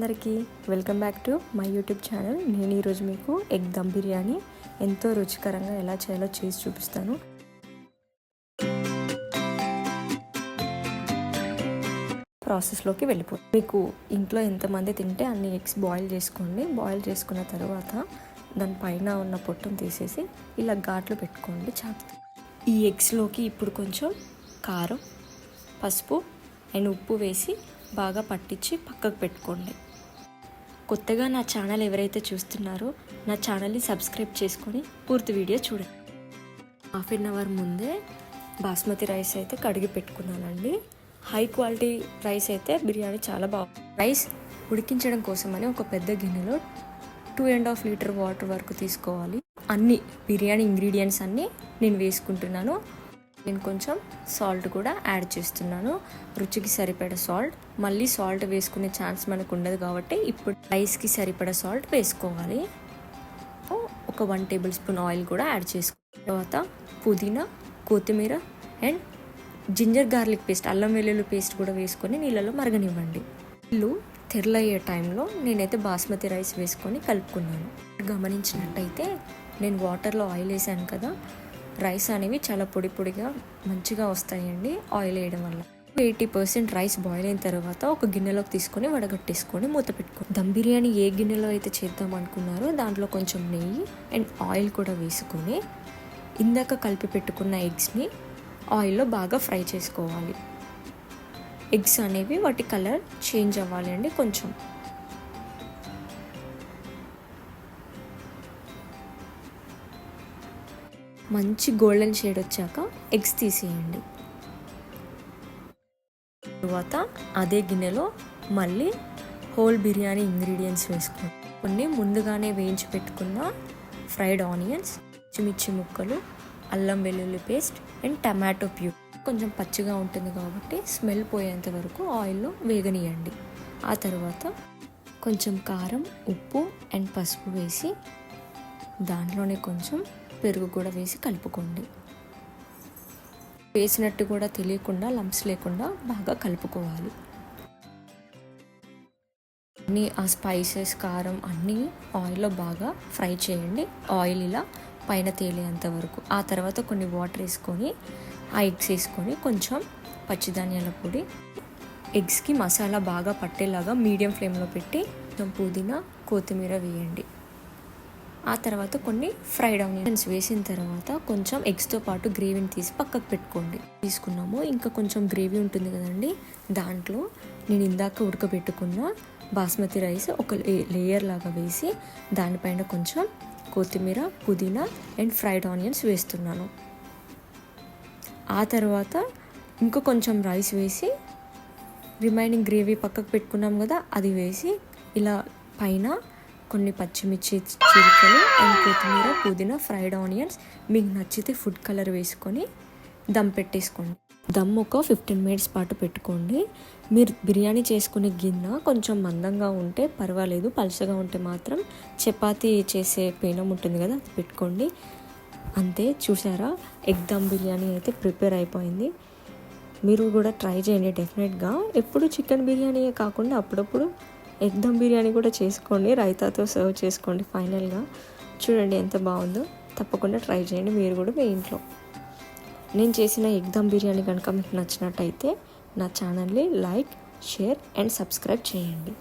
అందరికీ welcome back to my YouTube channel. నేను ఈరోజు మీకు ఎగ్ దమ్ బిర్యానీ ఎంతో రుచికరంగా ఎలా చేయాలో చేసి చూపిస్తాను. ప్రాసెస్లోకి వెళ్ళిపో. మీకు ఇంట్లో ఎంతమంది తింటే అన్ని ఎగ్స్ బాయిల్ చేసుకోండి. బాయిల్ చేసుకున్న తర్వాత దానిపైన ఉన్న పొట్టును తీసేసి ఇలా ఘాట్లు పెట్టుకోండి. చాకు. ఈ ఎగ్స్లోకి ఇప్పుడు కొంచెం కారం పసుపు అండ్ ఉప్పు వేసి బాగా పట్టించి పక్కకు పెట్టుకోండి. కొత్తగా నా ఛానల్ ఎవరైతే చూస్తున్నారో నా ఛానల్ని సబ్స్క్రైబ్ చేసుకొని పూర్తి వీడియో చూడండి. హాఫ్ అన్ అవర్ ముందే బాస్మతి రైస్ అయితే కడిగి పెట్టుకున్నానండి. హై క్వాలిటీ రైస్ అయితే బిర్యానీ చాలా బాగుంది రైస్ ఉడికించడం కోసమని ఒక పెద్ద గిన్నెలో two and half litre water వరకు తీసుకోవాలి. అన్ని బిర్యానీ ఇంగ్రీడియంట్స్ అన్నీ నేను వేసుకుంటున్నాను. నేను కొంచెం సాల్ట్ కూడా యాడ్ చేస్తున్నాను. రుచికి సరిపడ సాల్ట్. మళ్ళీ సాల్ట్ వేసుకునే ఛాన్స్ మనకు ఉండదు కాబట్టి ఇప్పుడు రైస్కి సరిపడ సాల్ట్ వేసుకోవాలి. ఒక వన్ టేబుల్ స్పూన్ ఆయిల్ కూడా యాడ్ చేసుకో తర్వాత పుదీనా కొత్తిమీర అండ్ జింజర్ గార్లిక్ పేస్ట్ అల్లం వెల్లుల్లి పేస్ట్ కూడా వేసుకొని నీళ్ళలో మరగనివ్వండి. ఇల్లు తెరలయ్యే టైంలో నేనైతే బాస్మతి రైస్ వేసుకొని కలుపుకున్నాను. గమనించినట్టయితే నేను వాటర్లో ఆయిల్ వేసాను కదా రైస్ అనేవి చాలా పొడి పొడిగా మంచిగా వస్తాయండి. ఆయిల్ వేయడం వల్ల. ఎయిటీ పర్సెంట్ రైస్ బాయిల్ అయిన తర్వాత ఒక గిన్నెలోకి తీసుకొని వడగట్టేసుకొని మూత పెట్టుకో దమ్ బిర్యానీ ఏ గిన్నెలో అయితే చేద్దాం అనుకున్నారో దాంట్లో కొంచెం నెయ్యి అండ్ ఆయిల్ కూడా వేసుకొని ఇందాక కలిపి పెట్టుకున్న ఎగ్స్ని ఆయిల్లో బాగా ఫ్రై చేసుకోవాలి. ఎగ్స్ అనేవి వాటి కలర్ చేంజ్ అవ్వాలి అండి కొంచెం. మంచి గోల్డెన్ షేడ్ వచ్చాక ఎగ్స్ తీసేయండి. తర్వాత అదే గిన్నెలో మళ్ళీ హోల్ బిర్యానీ ఇంగ్రీడియంట్స్ వేసుకోండి. కొన్ని ముందుగానే వేయించి పెట్టుకున్న ఫ్రైడ్ ఆనియన్స్ పచ్చిమిర్చి ముక్కలు అల్లం వెల్లుల్లి పేస్ట్ అండ్ టమాటో ప్యూ కొంచెం పచ్చిగా ఉంటుంది కాబట్టి స్మెల్ పోయేంత వరకు ఆయిల్లో వేగనీయండి. ఆ తర్వాత కొంచెం కారం ఉప్పు అండ్ పసుపు వేసి దాంట్లోనే కొంచెం పెరుగు కూడా వేసి కలుపుకోండి. వేసినట్టు కూడా తెలియకుండా లంప్స్ లేకుండా బాగా కలుపుకోవాలి. అన్నీ ఆ స్పైసెస్ కారం అన్నీ ఆయిల్లో బాగా ఫ్రై చేయండి. ఆయిల్ ఇలా పైన తేలేంత వరకు. ఆ తర్వాత కొన్ని వాటర్ వేసుకొని ఆ ఎగ్స్ వేసుకొని కొంచెం పచ్చిధాన్యాల పొడి ఎగ్స్కి మసాలా బాగా పట్టేలాగా మీడియం ఫ్లేమ్లో పెట్టి పుదీనా కొత్తిమీర వేయండి. ఆ తర్వాత కొన్ని ఫ్రైడ్ ఆనియన్స్ వేసిన తర్వాత కొంచెం ఎగ్స్తో పాటు గ్రేవీని తీసి పక్కకు పెట్టుకోండి. తీసుకున్నాము. ఇంకా కొంచెం గ్రేవీ ఉంటుంది కదండి దాంట్లో నేను ఇందాక ఉడకబెట్టుకున్న బాస్మతి రైస్ ఒక లేయర్ లాగా వేసి దానిపైన కొంచెం కొత్తిమీర పుదీనా అండ్ ఫ్రైడ్ ఆనియన్స్ వేస్తున్నాను. ఆ తర్వాత ఇంకా కొంచెం రైస్ వేసి రిమైనింగ్ గ్రేవీ పక్కకు పెట్టుకున్నాం కదా అది వేసి ఇలా పైన కొన్ని పచ్చిమిర్చి చిలుకలు అండ్ కొత్తిమీర పుదీనా ఫ్రైడ్ ఆనియన్స్. మీకు నచ్చితే ఫుడ్ కలర్ వేసుకొని దమ్ పెట్టేసుకోండి. దమ్ ఒక ఫిఫ్టీన్ మినిట్స్ పాటు పెట్టుకోండి. మీరు బిర్యానీ చేసుకునే గిన్నె కొంచెం మందంగా ఉంటే పర్వాలేదు పలుసగా ఉంటే మాత్రం చపాతీ చేసే పేనం ఉంటుంది కదా అది పెట్టుకోండి. అంతే చూసారా? ఎగ్ దమ్ బిర్యానీ అయితే ప్రిపేర్ అయిపోయింది. మీరు కూడా ట్రై చేయండి డెఫినెట్గా. ఎప్పుడు చికెన్ బిర్యానీయే కాకుండా అప్పుడప్పుడు ఎగ్ దమ్ బిర్యానీ కూడా చేసుకోండి. రైతాతో సర్వ్ చేసుకోండి ఫైనల్గా. చూడండి ఎంత బాగుందో. తప్పకుండా ట్రై చేయండి. మీరు కూడా మీ ఇంట్లో. నేను చేసిన ఎగ్ దమ్ బిర్యానీ కనుక మీకు నచ్చినట్టయితే నా ఛానల్ని లైక్ షేర్ అండ్ సబ్స్క్రైబ్ చేయండి.